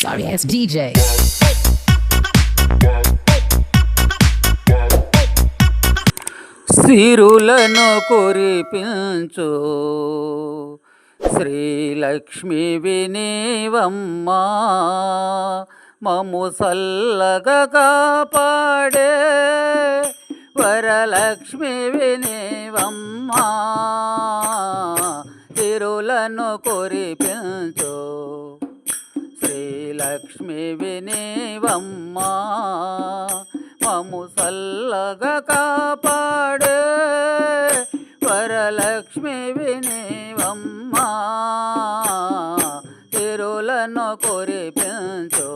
sorry ass DJ. సిరులను కురిపించు. Srilakshmi వినేవమ్మా మము సల్లగా కాపాడే. వరలక్ష్మి వినేవమ్మా సిరులను కురిపించు. లక్ష్మి వినేవమ్మా మము సల్లగా కాపాడే వరలక్ష్మి వినేవమ్మా తిరులను కురిపించు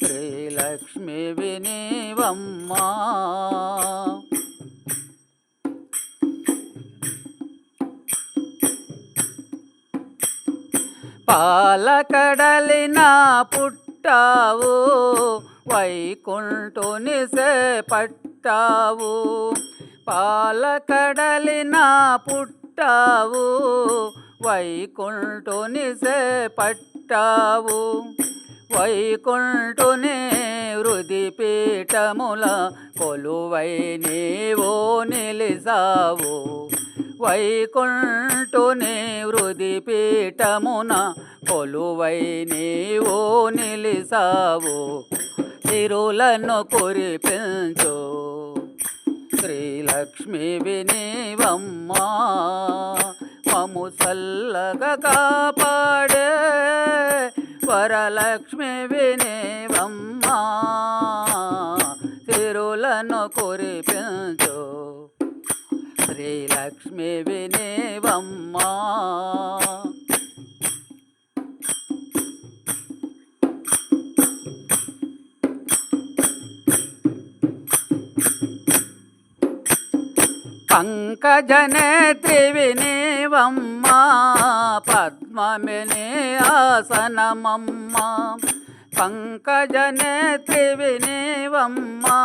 శ్రీలక్ష్మి వినేవమ్మా పాలకడలిన పుట్టావు వైకుంఠుని పట్టావు. పాలకడలిన పుట్టావు వైకుంఠుని పట్టావు. వైకుంఠుని హృది పీఠముల కొలువై నీవో నిలిసావు. వైకుంఠుని హృది పీఠమున కొలువై నీవో నిలిసావు. తిరులను కురిపించు. శ్రీలక్ష్మి వినివమ్మా మము సల్లగా కాపాడే. వరలక్ష్మి వినివమ్మా తిరులను కురిపించు. శ్రీలక్ష్మి వినివమ్మా పంకజనేత్రి వినివమ్మా పద్మమిని ఆసనమమ్మ. పంకజనేత్రి వినివమ్మా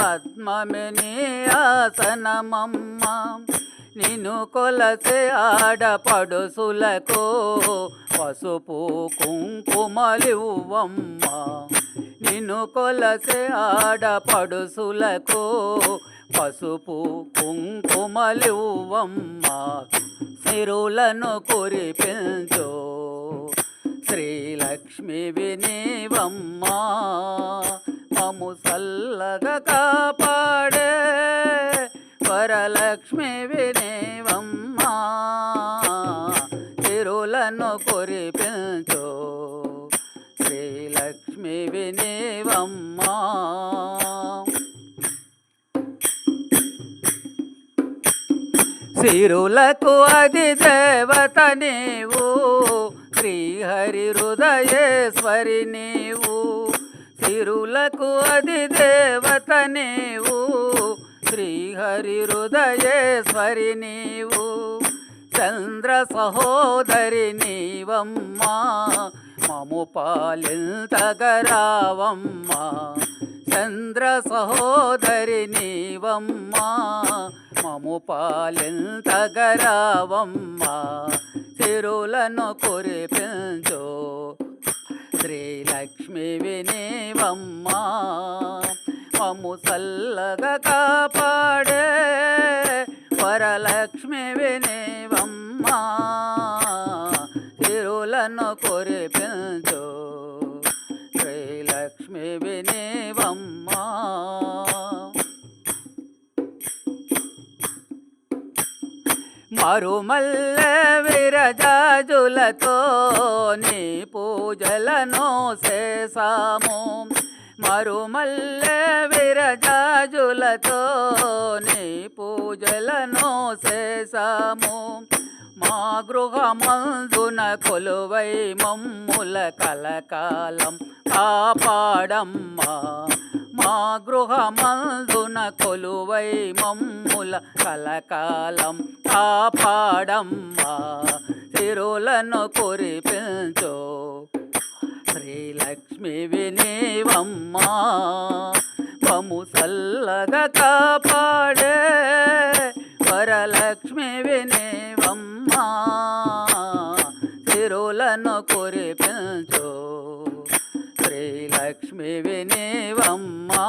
పద్మమిని ఆసనమమ్మ. నిన్ను కొలసే ఆడపడుసులకు పసుపు కుంకుమలివ్వమ్మా. నిన్ను కొలసే ఆడపడుసులకు పసుపు కుంకుమలివ్వమ్మా. సిరులను కురిపించు శ్రీలక్ష్మి వినేవమ్మా మము సల్లగా కాపాడే వరలక్ష్మి వినేవమ్మా తిరులను కురిపించు శ్రీలక్ష్మి వినేవమ్మా. సిరులకు అది దేవత నీవు హరి హృదయేశ్వరి నీవు సిరులకు అది దేవత నీవు శ్రీహరి హృదయేశ్వరి నీవు. చంద్ర సహోదరి నీవమ్మా మము పాలింతగరావమ్మా. చంద్ర సహోదరి నీవమ్మా మము పాలింతగరావమ్మా. తిరులను కురిపించు. శ్రీలక్ష్మి వినివమ్మా మము చల్లగా కాపాడే. వరలక్ష్మి వినివమ్మా తిరులను కురిపించు. శ్రీలక్ష్మి వినే మరుమల్లె విరజాజులతో నీ పూజలను చేసాము మరుమల్లె విరజాజులతో నీ పూజలను చేసాము మా గృహమందున కొలువై మమ్ముల కలకాలం కాపాడమ్మా. మా గృహమందున కొలువై మమ్ముల కలకాలం కాపాడమ్మా. తిరులను కురిపించు. శ్రీలక్ష్మి వినేవమ్మా. మము చల్లగా కాపాడే. వరలక్ష్మి వినేవమ్మా. తిరులను కురిపించు. శ్రీలక్ష్మి వినేవమ్మా.